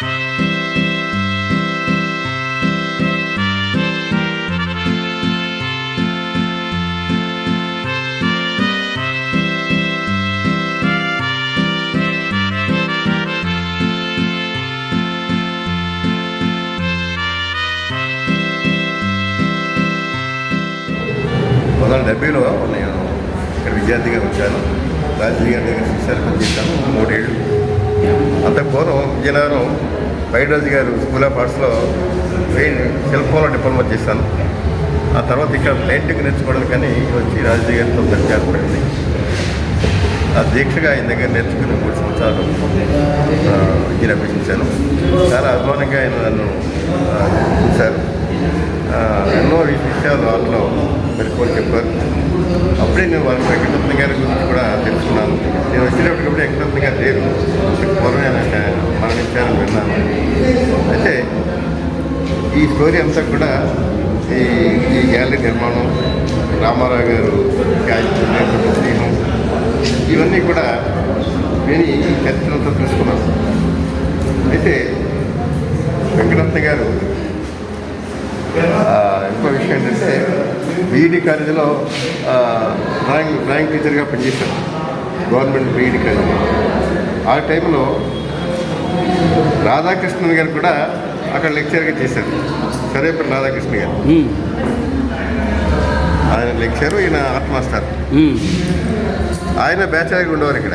పంతొమ్మిది వందల డెబ్బైలో నేను ఇక్కడ విద్యార్థిగా వచ్చాను రాజకీయ గారి దగ్గర శిక్షలు పనిచేశాను మూడేళ్ళు అంత పూర్వం విజయనగరం బైరాజు గారు స్కూల్ ఆఫ్ ఆర్ట్స్లో ఫోన్లో డిప్లొమా చేశాను. ఆ తర్వాత ఇక్కడ పెయింటింగ్ నేర్చుకోవడానికి కానీ వచ్చి రాజకీయ గారితో పరిచయం ఆ దీక్షగా ఆయన దగ్గర నేర్చుకుని మూడు సంవత్సరాలు విద్యను అభ్యసించాను చాలా అభిమానంగా ఆయన నన్ను చూశారు. ఎన్నో విషయాలు వాళ్ళలో మెరుకుని చెప్పారు. అప్పుడే నేను వాళ్ళ వెంకటరత్న గారి గురించి కూడా తెలుసుకున్నాను. నేను వచ్చినప్పటికప్పుడు వెంకటరత్న గారు లేరు. పూర్వం మరణించారని విన్నాను. అయితే ఈ స్టోరీ అంతా కూడా ఈ ఈ గ్యాలరీ నిర్మాణం రామారావు గారు స్నేహం ఇవన్నీ కూడా విని ఈ చరిత్రంతో తెలుసుకున్నాను అయితే వెంకటరత్న గారు ఇంకో విషయం ఏంటంటే బీఈడి కాలేజీలో డ్రాయింగ్ డ్రాయింగ్ టీచర్గా పనిచేశాను. గవర్నమెంట్ బీఈడి కాలేజీ ఆ టైంలో రాధాకృష్ణన్ గారు కూడా అక్కడ లెక్చర్గా చేశారు. సరేపల్లి రాధాకృష్ణ గారు. ఆయన లెక్చర్ ఈయన ఆర్ట్ మాస్టర్. ఆయన బ్యాచలర్గా ఉండేవారు ఇక్కడ.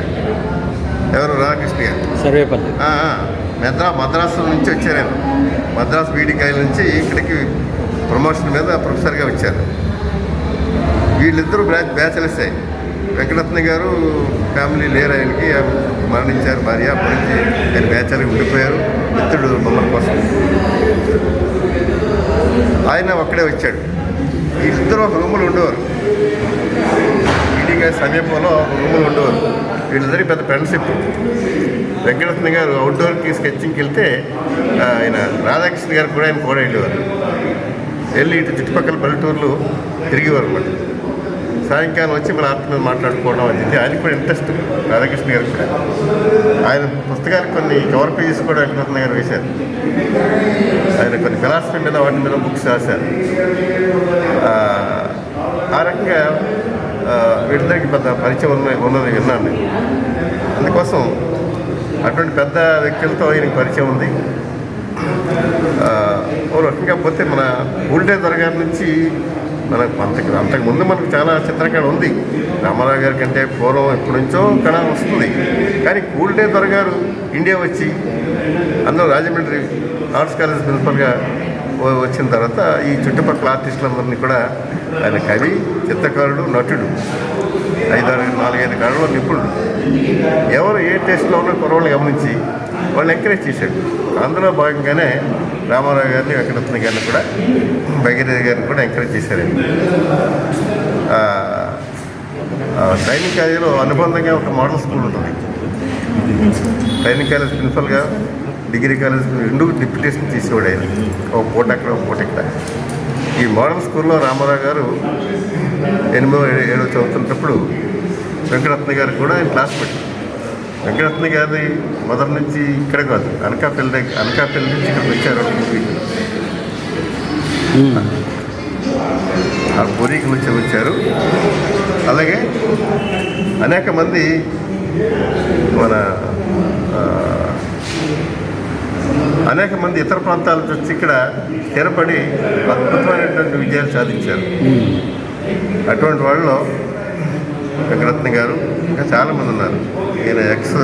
ఎవరు? రాధాకృష్ణ గారు. సర్వేపల్లి. ఆ, మద్రా మద్రాసు నుంచి వచ్చారు ఆయన. మద్రాసు బీడీ కాలేజ్ నుంచి ఇక్కడికి ప్రమోషన్ మీద ప్రొఫెసర్గా వచ్చారు. వీళ్ళిద్దరూ బ్యాచ్ బ్యాచలర్సే వెంకటరత్న గారు ఫ్యామిలీ లేరు ఆయనకి మరణించారు భార్య అప్పటి నుంచి ఆయన బ్యాచలర్గా ఉండిపోయారు. మిత్రుడు మమ్మల్ని కోసం. ఆయన ఒక్కడే వచ్చాడు. వీళ్ళిద్దరూ ఒక రూములు ఉండేవారు. ఈడీగా సమీపంలో ఒక రూములు ఉండేవారు. వీళ్ళిద్దరికి పెద్ద ఫ్రెండ్షిప్. వెంకటరత్న గారు అవుట్డోర్కి స్కెచ్చింగ్కి వెళ్తే ఆయన రాధాకృష్ణ గారు కూడా ఆయన కూడా వెళ్ళేవారు. వెళ్ళి ఇటు చుట్టుపక్కల పల్లెటూర్లు తిరిగేవారు అనమాట సాయంకాలం వచ్చి మన ఆత్మ మాట్లాడుకోవడం అని చెప్పి ఆయనకు కూడా ఇంట్రెస్ట్ రాధాకృష్ణ గారు కూడా. ఆయన పుస్తకానికి కొన్ని కవర్ పేజెస్ కూడా వెంకటరత్న గారు వేశారు. ఆయన కొన్ని ఫిలాసఫీ మీద వాటి మీద బుక్స్ రాశారు. ఆ, రకంగా వీటిద్దరికి పెద్ద పరిచయం ఉన్న ఉన్నది విన్నాను నేను. అందుకోసం అటువంటి పెద్ద వ్యక్తులతో ఈయనకి పరిచయం ఉంది. ఆ, ఓ రకంగా పోతే మన ఊల్డే దర్గారి నుంచి మనకు అంతకు అంతకుముందు మనకు చాలా చిత్రకళ ఉంది. రామారావు గారి కంటే పూర్వం ఎప్పటి నుంచో కళ వస్తుంది. కానీ కూల్డే దొరగారు ఇండియా వచ్చి అందులో రాజమండ్రి ఆర్ట్స్ కాలేజ్ ప్రిన్సిపల్గా వచ్చిన తర్వాత ఈ చుట్టుపక్కల ఆర్టిస్టులందరినీ కూడా ఆయన కవి చిత్రకారుడు నటుడు. ఐదారు నాలుగైదు కళలో నిపుణుడు. ఎవరు ఏ టేస్ట్లో ఉన్న కుర్రోళ్ళు గమనించి వాళ్ళని ఎంకరేజ్ చేశాడు. అందులో భాగంగానే రామారావు గారిని వెంకటరత్న గారిని కూడా భగీరథ గారిని కూడా ఎంకరేజ్ చేశారండి ఆ, ట్రైనింగ్ కాలేజీలో అనుబంధంగా ఒక మోడల్ స్కూల్ ఉంటుంది. ట్రైనింగ్ కాలేజ్ ప్రిన్సిపల్గా డిగ్రీ కాలేజ్ రెండు డిప్యుటేషన్ తీసేవాడు ఆయన. ఒక పూట అక్కడ ఒక పూట ఇక్కడ. ఈ మోడల్ స్కూల్లో రామారావు గారు ఎనిమిదో ఏడో చదువుతున్నప్పుడు వెంకటరత్న గారు కూడా ఆయన క్లాస్ పెట్టారు. వెంకటరత్న గారి మొదటి నుంచి ఇక్కడ కాదు అనకాపల్లి దగ్గర అనకాపల్లి నుంచి ఇక్కడికి వచ్చారు ఆ పూరికి నుంచి వచ్చారు. అలాగే అనేక మంది మన అనేక మంది ఇతర ప్రాంతాల నుంచి వచ్చి ఇక్కడ స్థిరపడి అద్భుతమైనటువంటి విజయాలు సాధించారు. అటువంటి వాళ్ళలో వెంకటరత్న గారు ఇంకా చాలామంది ఉన్నారు. ఈయన ఎక్స్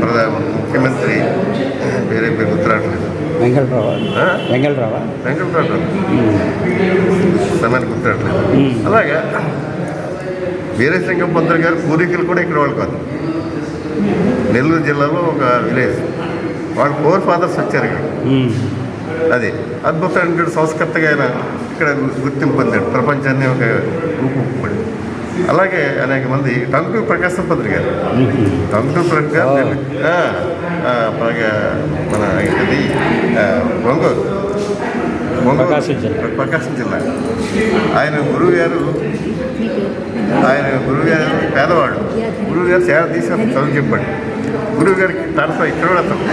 ప్రధాన ముఖ్యమంత్రి వేరే పేరు గుర్తురావట్లేదు వెంకటరావు? వెంకటరావా? సమయానికి గుర్తురావట్లేదు. అలాగా వీరేశంకం పంతులు గారు పూర్వీకులు కూడా ఇక్కడ వాళ్ళు కాదు. నెల్లూరు జిల్లాలో ఒక విలేజ్. వాళ్ళ ఫోర్ ఫాదర్స్ వచ్చారు ఇక్కడ. అది అద్భుతమైన సంస్కర్తగా ఆయన ఇక్కడ గుర్తింపు పొందాడు. ప్రపంచాన్ని ఒక అలాగే అనేక మంది టంకు ప్రకాశ్ సంపత్రి గారు. ఉమ్. టంకు ప్రకాశ్ మన ఇది ఒంగోలు ఒంగోలు ప్రకాశం జిల్లా. ప్రకాశం జిల్లా. ఆయన గురువు గారు ఆయన గురువు గారు పేదవాడు. గురువు గారు సేవ తీసి అతను చదువు చెప్పాడు. గురువు గారికి ట్రాన్స్ఫర్ ఇక్కడ కూడా అతను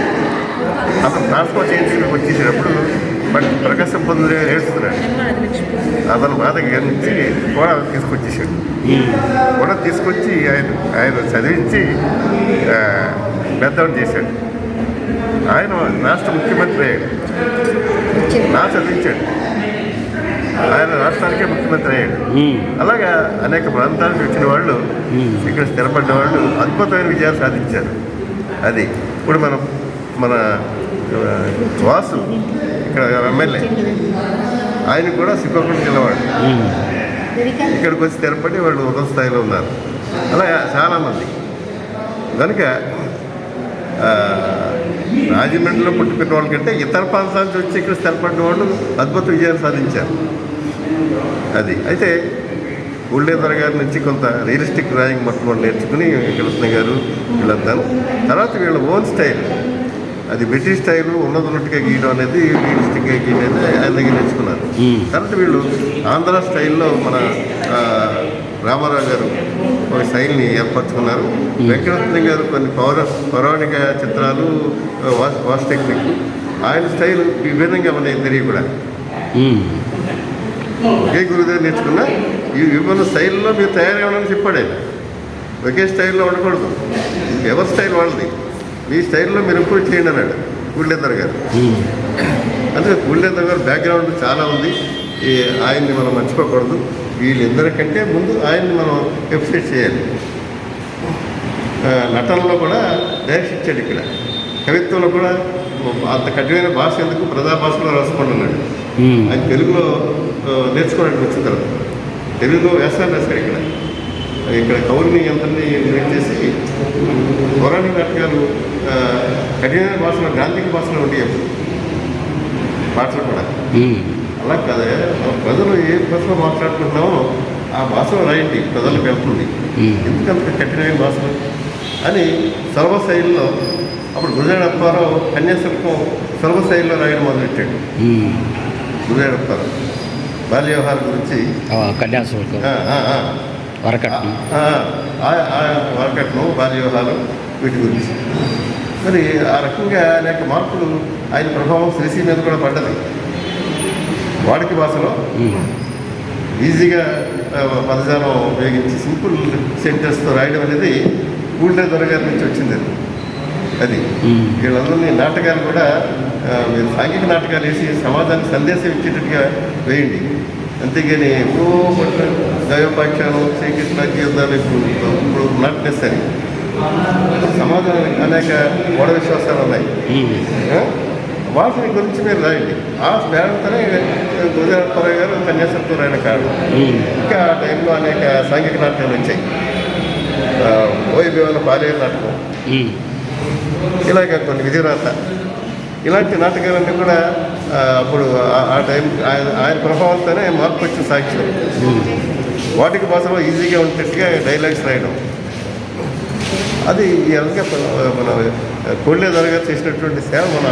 అతను ట్రాన్స్ఫర్ చేయించి ఇక్కడికి వచ్చేసేటప్పుడు బట్ ప్రకాశం పొందే వేస్తున్నాడు అతను బాధ నుంచి కూడా తీసుకొచ్చేసాడు. కూడా తీసుకొచ్చి ఆయన ఆయన చదివించి పెద్దవాడు చేశాడు. ఆయన రాష్ట్ర ముఖ్యమంత్రి అయ్యాడు. నా చదివించాడు. ఆయన రాష్ట్రానికే ముఖ్యమంత్రి అయ్యాడు. అలాగా అనేక ప్రాంతాలకు వచ్చిన వాళ్ళు ఇక్కడ స్థిరపడ్డ వాళ్ళు అద్భుతమైన విజయాలు సాధించారు. అది ఇప్పుడు మనం మన వాసు ఇక్కడ ఎమ్మెల్యే? ఆయన కూడా శ్రీకాకుళం జిల్లావాడు ఇక్కడికి వచ్చి తెరపడి వాళ్ళు ఉన్నత స్థాయిలో ఉన్నారు. అలా చాలామంది. కనుక రాజమండ్రిలో పుట్టిపెట్టిన వాళ్ళకంటే ఇతర ప్రాంతాల నుంచి వచ్చి ఇక్కడ స్థిరపడిన వాళ్ళు అద్భుత విజయాలు సాధించారు. అది. అయితే ఉల్లేధర్ గారి నుంచి కొంత రియలిస్టిక్ డ్రాయింగ్ మొట్టమొదటి నేర్చుకుని కృష్ణ గారు వీళ్ళంతా తర్వాత వీళ్ళ ఓన్ స్టైల్. అది బ్రిటిష్ స్టైల్ ఉన్నది ఉన్నట్టుగా గీయడం అనేది రియలిస్టిక్గా గీయడం అనేది ఆయన దగ్గర నేర్చుకున్నారు. తర్వాత వీళ్ళు ఆంధ్ర స్టైల్లో మన రామారావు గారు ఒక స్టైల్ని ఏర్పరచుకున్నారు. వెంకటరత్న గారు కొన్ని పౌర పౌరాణిక చిత్రాలు వాస్ వాస్ టెక్నిక్. ఆయన స్టైల్ విభిన్నంగా మన ఇద్దరి కూడా. ఉమ్. ఒకే గురుదేవ్ నేర్చుకున్నా ఈ విభిన్న స్టైల్లో మీరు తయారవ్వడానికి చెప్పాడు ఆయన. ఒకే స్టైల్లో ఉండకూడదు. ఎవరి స్టైల్ వాళ్ళది? మీ స్టైల్లో మీరు ఇంప్రూవ్ చేయండి అన్నాడు గుళ్ళేద్దర్ గారు. అందుకే గుళ్ళేద్దర్ గారు బ్యాక్గ్రౌండ్ చాలా ఉంది. ఈ ఆయన్ని మనం మర్చిపోకూడదు. వీళ్ళిద్దరికంటే ముందు ఆయన్ని మనం ఎప్రిషియేట్ చేయాలి. నటనలో కూడా ఇచ్చాడు ఇక్కడ. కవిత్వంలో కూడా అంత కఠినమైన భాష ఎందుకు? ప్రజా భాషలో రాసుకుంటున్నాడు. ఆయన తెలుగులో నేర్చుకోవడానికి వచ్చిన తర్వాత. తెలుగులో వేసాలు రాశాడు ఇక్కడ. ఇక్కడ కౌరిని అందరినీ చేసి పౌరాణిక నాటకాలు కఠినమైన భాషలో గాంధిక భాషలో అప్పుడు. పాటలు కూడా. అలా కాదే ప్రజలు ఏ భాషలో మాట్లాడుకుంటున్నామో ఆ భాషలో రాయండి ప్రజలకు వెళ్తుంది. ఎందుకంత కఠినమైన భాషలు అని సర్వ శైలిలో అప్పుడు గురుజాడ అప్పారావు కన్యాశుల్కం సర్వ శైలిలో రాయడం మొదలెట్టాడు. గురుజాడ అప్పారావు. బాల్య వ్యవహారం గురించి కన్యాశుల్కం. వరకట్నం. వరకట్నం బాల్య వ్యవహారం వీటి గురించి. మరి ఆ రకంగా అనేక మార్పులు ఆయన ప్రభావం శ్రీశ్రీ మీద కూడా పడ్డది. వాడికి భాషలో. ఈజీగా పదజాలం ఉపయోగించి సింపుల్ సెంటెన్స్తో రాయడం అనేది కూల్డే దొరగారి నుంచి వచ్చింది అది. అది. వీళ్ళందరినీ నాటకాలు కూడా మీరు సాంఘిక నాటకాలు వేసి సమాజానికి సందేశం ఇచ్చేటట్టుగా వేయండి. అంతేగాని ఓ పట్ల దైవపాఖ్యానం శ్రీకృష్ణ జీవితాలు ఇప్పుడు ఇప్పుడు నాట్ నెసరీ సమాజానికి అనేక మూఢ విశ్వాసాలు ఉన్నాయి? వాటిని గురించి మీరు రాయండి. ఆ స్నేహంతోనే గుజరాత్పరావు గారు కన్యాశక్తి రాయన కారణం. ఇంకా ఆ టైంలో అనేక సాంఘిక నాటకాలు వచ్చాయి. ఆ, ఓయి భీమన పాలేరు నాటకం. ఇలాగ కొన్ని విధిరాత. ఇలాంటి నాటకాలన్నీ కూడా అప్పుడు ఆ- టైం ఆయన ఆయన ప్రభావంతోనే మార్పు వచ్చిన సాక్ష్యం. వాటికి భాషలో ఈజీగా ఉండేట్టుగా డైలాగ్స్ రాయడం. అది ఈ రకంగా మన- కోళ్ళే దొరగా చేసినటువంటి సేవ మన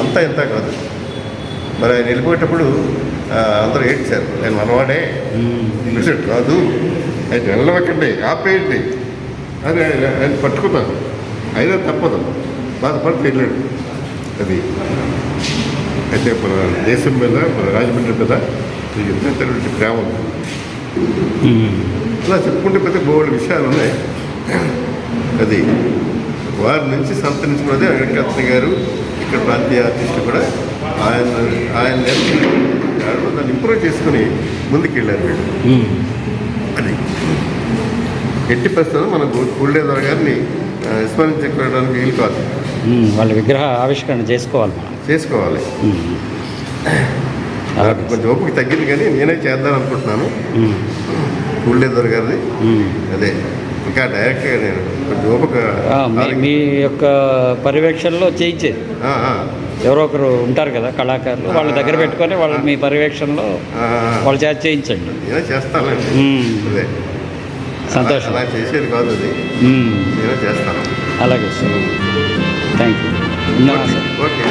అంతా ఇంత కాదు. మరి ఆయన వెళ్ళిపోయేటప్పుడు అందరూ ఏడ్చారు. నేను మనవాడే. నిలిచాడు రాదు. ఆయన వెళ్ళవకండి ఆపేయండి అని ఆయన ఆయన పట్టుకున్నాను అయినా తప్పదు. బాధపడి వెళ్ళాడు. అది. అయితే మన దేశం మీద మన రాజమండ్రి మీద ఎంతైనటువంటి ప్రేమ ఉంది. అలా చెప్పుకుంటే పెద్ద బోల్డ్ విషయాలు ఉన్నాయి. అది వారి నుంచి సంతరించుకున్నది వెంకటరత్న గారు ఇక్కడ ప్రాంతీయ ఆర్టిస్టులు కూడా ఆయన ఆయన దాన్ని ఇంప్రూవ్ చేసుకుని ముందుకెళ్ళారు వీళ్ళు. అది ఎట్టి పరిస్థితుల్లో మన గుళ్ళేదర్ గారిని ఆ, విస్మరించుకోవడానికి వీలు కాదు. వాళ్ళ విగ్రహ ఆవిష్కరణ చేసుకోవాలి చేసుకోవాలి. నాకు కొంచెం ఓపిక తగ్గింది కానీ నేనే చేద్దాం అనుకుంటున్నాను. గుళ్ళేదర్ ఉమ్. అదే ఇంకా డైరెక్ట్గా నేను కొంచెం మీ- యొక్క పర్యవేక్షణలో చేయించేది ఎవరో ఒకరు ఉంటారు కదా కళాకారులు వాళ్ళ దగ్గర పెట్టుకొని వాళ్ళు మీ పర్యవేక్షణలో వాళ్ళ చేత చేయించండి. చేస్తానండి. సంతోషం. చేసేది కాదు అది. చేస్తాను. అలాగే సార్. Thank you okay.